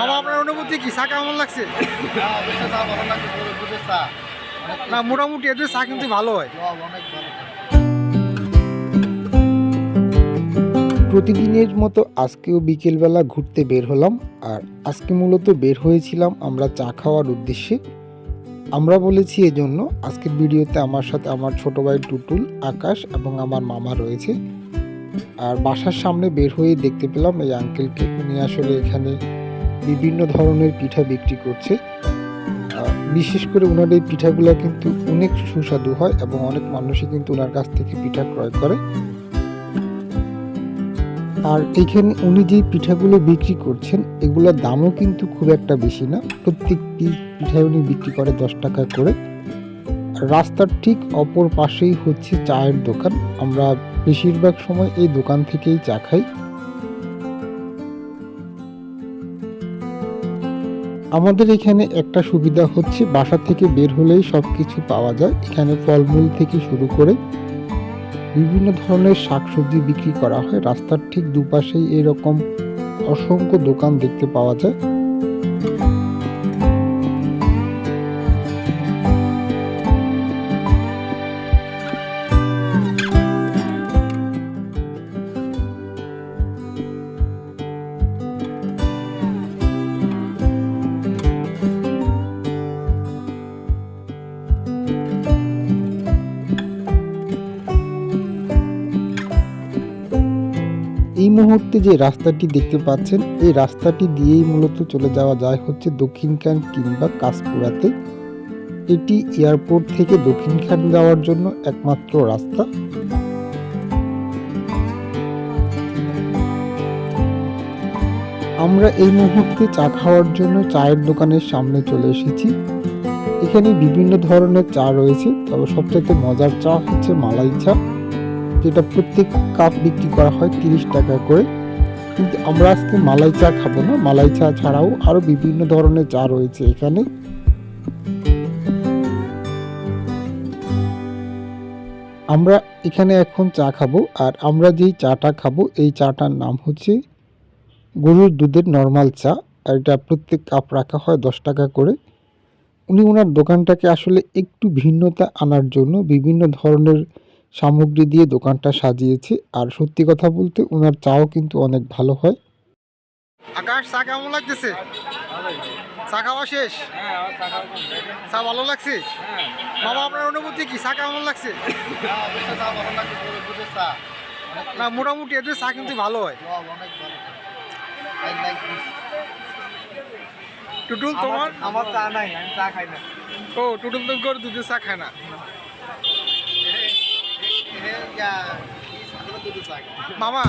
মামা, আপনার অনুভূতি কি? চা কেমন লাগছে? না, মোটামুটি এদের চা কিন্তু ভালো হয়। প্রতিদিনের মতো আজকেও বিকেলবেলা ঘুরতে বের হলাম, আর আজকে মূলত বের হয়েছিলাম আমরা চা খাওয়ার উদ্দেশ্যে। আমরা বলেছি এজন্য আজকের ভিডিওতে আমার সাথে আমার ছোট ভাই টুটুল, আকাশ এবং আমার মামা রয়েছে। আর বাসার সামনে বের হয়ে দেখতে পেলাম এই আঙ্কেলকে উনি আসলে এখানে বিভিন্ন ধরনের পিঠা বিক্রি করছে। বিশেষ করে ওনার এই পিঠাগুলো কিন্তু অনেক সুস্বাদু হয় এবং অনেক মানুষই কিন্তু ওনার কাছ থেকে পিঠা ক্রয় করে। আর এইখানে উনি যে পিঠাগুলো বিক্রি করছেন, এগুলোর দামও কিন্তু খুব একটা বেশি না। প্রত্যেক পিঠায় উনি বিক্রি করে দশ টাকা করে। রাস্তার ঠিক অপর পাশেই হচ্ছে চায়ের দোকান। আমরা বেশিরভাগ সময় এই দোকান থেকেই চা খাই। আমাদের এখানে একটা সুবিধা হচ্ছে, বাসা থেকে বের হলেই সব কিছু পাওয়া যায়। এখানে ফলমূল থেকে শুরু করে বিভিন্ন ধরনের শাকসবজি বিক্রি করা হয়। রাস্তার ঠিক দুপাশেই এরকম অসংখ্য দোকান দেখতে পাওয়া যায়। মুহূর্তে যে রাস্তাটি দেখতে পাচ্ছেন, এই রাস্তাটি দিয়েই মূলত চলে যাওয়া যায় হচ্ছে দক্ষিণখান কিংবা কাশপুরাতে। এটি এয়ারপোর্ট থেকে দক্ষিণখান যাওয়ার জন্য একমাত্র রাস্তা। আমরা এই মুহূর্তে চা খাওয়ার জন্য চায়ের দোকানের সামনে চলে এসেছি। এখানে বিভিন্ন ধরনের চা রয়েছে, তবে সবচেয়ে মজার চা হচ্ছে মালাই চা। যেটা প্রত্যেক কাপ বিক্রি করা হয় তিরিশ টাকা করে। কিন্তু আমরা আজকে মালাই চা খাব না। মালাই চা ছাড়াও আরও বিভিন্ন ধরনের চা রয়েছে এখানে। আমরা এখানে এখন চা খাব আর আমরা যেই চাটা খাব, এই চাটার নাম হচ্ছে গরুর দুধের নর্মাল চা। আর এটা প্রত্যেক কাপ রাখা হয় দশ টাকা করে। উনি ওনার দোকানটাকে আসলে একটু ভিন্নতা আনার জন্য বিভিন্ন ধরনের সামগ্রী দিয়ে দোকানটা সাজিয়েছে। আর সত্যি কথা বলতে ওনার চাও কিন্তু অনেক ভালো হয়। আকাশ চা কেমন লাগতেছে? চা খাওয়া শেষ? হ্যাঁ, চা খাওয়া complete। চা ভালো লাগছে? হ্যাঁ, মামা আপনার অনুভূতি কি? চা কেমন লাগছে? না মোটামুটি এদের চা কিন্তু ভালো হয়. টুটুল তোমার? আমার চা নাই আমি চা খাই না। ও টুটুল তো দুধের চা খায় না। মামা